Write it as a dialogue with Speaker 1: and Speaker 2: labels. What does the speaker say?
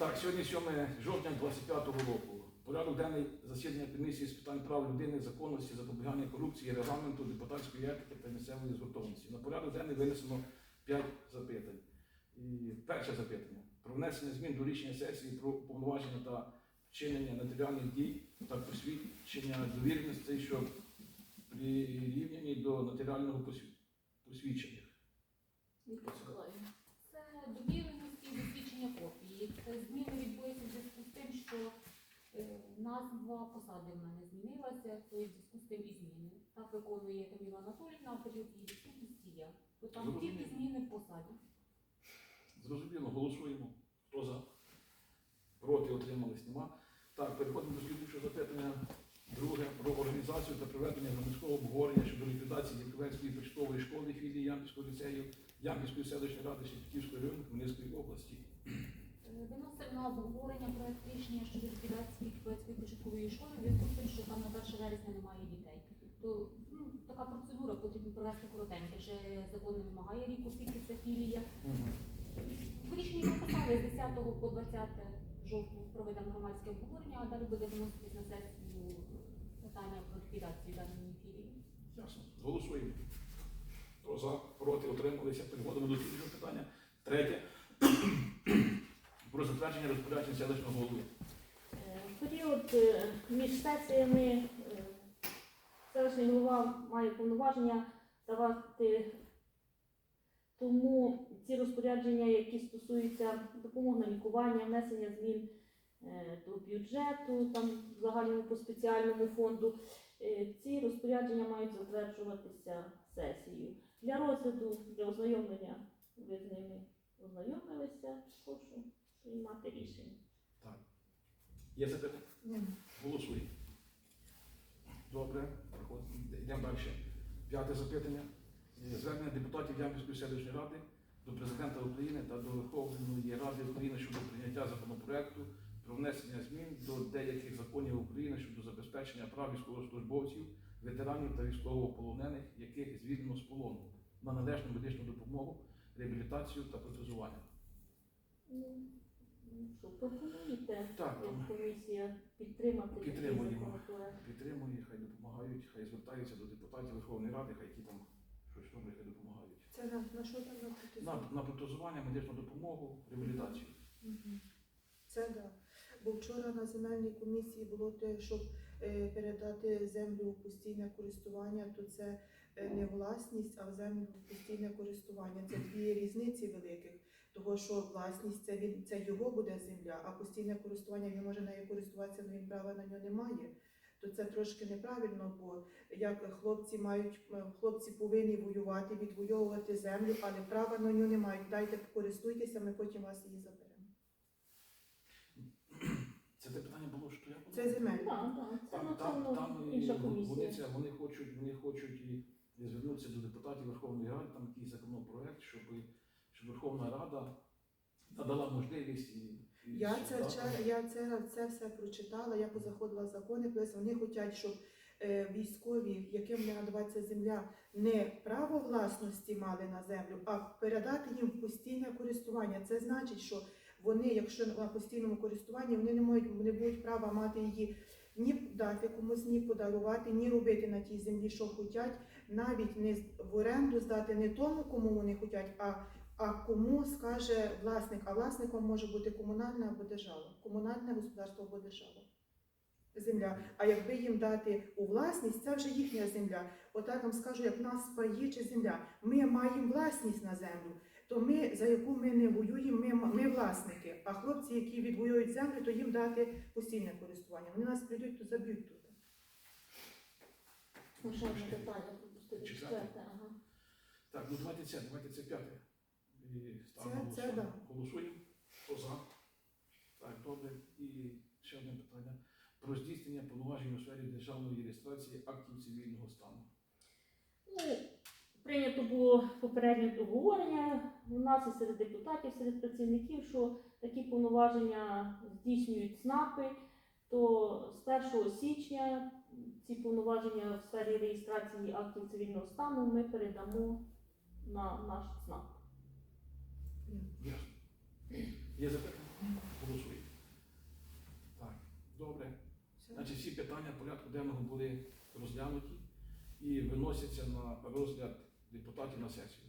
Speaker 1: Так, сьогодні 7 жовтня 25 року. Порядок денний засідання комісії з питань прав людини, законності, запобігання корупції, регламенту, депутатської етики та місцевої згуртованості. На порядок денний винесено 5 запитань. І перше запитання про внесення змін до рішення сесії про повноваження та вчинення нотаріальних дій та посвідчення довіреностей, що прирівняні до нотаріального посвідчення.
Speaker 2: Віктор Миколаївна. Це довіреності і засвідчення копії. Це зміни відбулися в зв'язку з тим, що е, назва посади в мене змінилася, то і в зв'язку з тим і зміни. Так виконує Каміла Анатолійовна, а період її відсутності я. То там
Speaker 1: Зрозуміло.
Speaker 2: тільки зміни в посаді.
Speaker 1: Зрозуміло, голосуємо. Хто за? Проти отримались нема. Так, переходимо до слідуючого запитання. Друге про організацію та проведення громадського обговорення щодо ліквідації Дівковецької почтової школи філії Ямпільського ліцею Ямпільської селищної ради Шепетівської району Хмельницької
Speaker 2: на обговорення проект рішення щодо ліквідації Київської початкової школи, в зв'язку з тим, що там на 1 вересня немає дітей. То ну, така процедура потрібно провести коротенько. Вже закон не вимагає рік, оскільки це філія. В рішенні прописали з 10 по 20 жовтня проведемо громадське обговорення, а далі буде виноситись на сесію питання про ліквідацію даної філії.
Speaker 1: Ясно. Голосуємо. Хто за, проти, утрималися. Переходимо до слідчого питання. Третє. Про затвердження розпорядження селищного голови.
Speaker 3: Е, В період е, між сесіями е, селищний голова має повноваження давати тому ці розпорядження, які стосуються допомоги на лікування, внесення змін е, до бюджету, там загальному по спеціальному фонду, е, ці розпорядження мають затверджуватися сесією. Для розгляду, для ознайомлення
Speaker 1: Є запитання? Голосуємо. Добре, йдемо далі. П'яте запитання. Е, Звернення депутатів Ямпільської селищної ради до президента України та до Верховної Ради України щодо прийняття законопроекту про внесення змін до деяких законів України щодо забезпечення прав військовослужбовців, ветеранів та військовополонених, яких звільнено з полону на належну медичну допомогу, реабілітацію та протезування.
Speaker 3: Що пропонуєте,
Speaker 1: Так,
Speaker 3: як комісія підтримати
Speaker 1: Підтримуємо. підтримує, хай допомагають, хай звертаються до депутатів Верховної Ради, хай ті там щось роблять, хай допомагають.
Speaker 4: Це на, на що там на
Speaker 1: На,
Speaker 4: протезування?
Speaker 1: на протезування, медичну допомогу, реабілітацію.
Speaker 4: Це да. Бо вчора на земельній комісії було те, щоб е, передати землю у постійне користування, то це не власність, а в землю постійне користування. Це дві різниці великих. Того, що власність це він це його буде земля, а постійне користування він може нею користуватися, але він права на нього не має. То це трошки неправильно, бо як хлопці мають е, хлопці повинні воювати, відвоювати землю, але права на нього не мають. Дайте користуйтеся, ми потім вас її заберемо.
Speaker 1: Це те питання було, що я?
Speaker 4: Це земельна.
Speaker 3: Так, так, це
Speaker 1: Там, там, там і
Speaker 3: інша
Speaker 1: вони,
Speaker 3: комісія.
Speaker 1: це, вони хочуть, вони хочуть і, і звернутися до депутатів Верховної Ради, там якийсь законопроект, щоб, щоб Верховна Рада надала можливість і, і
Speaker 4: Я це
Speaker 1: да,
Speaker 4: я це, це все прочитала, я позаходила закони, плюс вони хочуть, щоб е, військові, яким не надавається земля, не право власності мали на землю, а передати їм в постійне користування. Це значить, що вони, якщо на постійному користуванні, вони не мають не будуть права мати її ні дати комусь, ні подарувати, ні робити на тій землі, що хочуть, навіть не в оренду здати не тому, кому вони хочуть, а а кому скаже власник, а власником може бути комунальна або держава, комунальне господарство або держава. Земля. А якби їм дати у власність, це вже їхня земля. Отак вам скажу, як нас паї земля. Ми маємо власність на землю, то ми, за яку ми не воюємо, ми. А хлопці, які відвоюють землю, то їм дати постійне користування. Вони нас прийдуть, то заб'ють тут.
Speaker 3: Ну, питання пропустити.
Speaker 1: Четверте.
Speaker 3: Четверте, ага.
Speaker 1: Так, ну давайте це, давайте це п'яте. І ставимо
Speaker 4: Це- це
Speaker 1: голосування. Голосуємо. Хто за? Так, добре. І ще одне питання. Про здійснення повноважень у сфері державної реєстрації актів цивільного стану.
Speaker 3: Ну, прийнято було попереднє обговорення у нас і серед депутатів, серед працівників, що такі повноваження здійснюють ЦНАПи, то з 1 січня ці повноваження в сфері реєстрації актів цивільного стану ми передамо на наш ЦНАП.
Speaker 1: Є запитання? Голосуємо. Значить, всі питання порядку денного були розглянуті і виносяться на розгляд депутатів на сесію.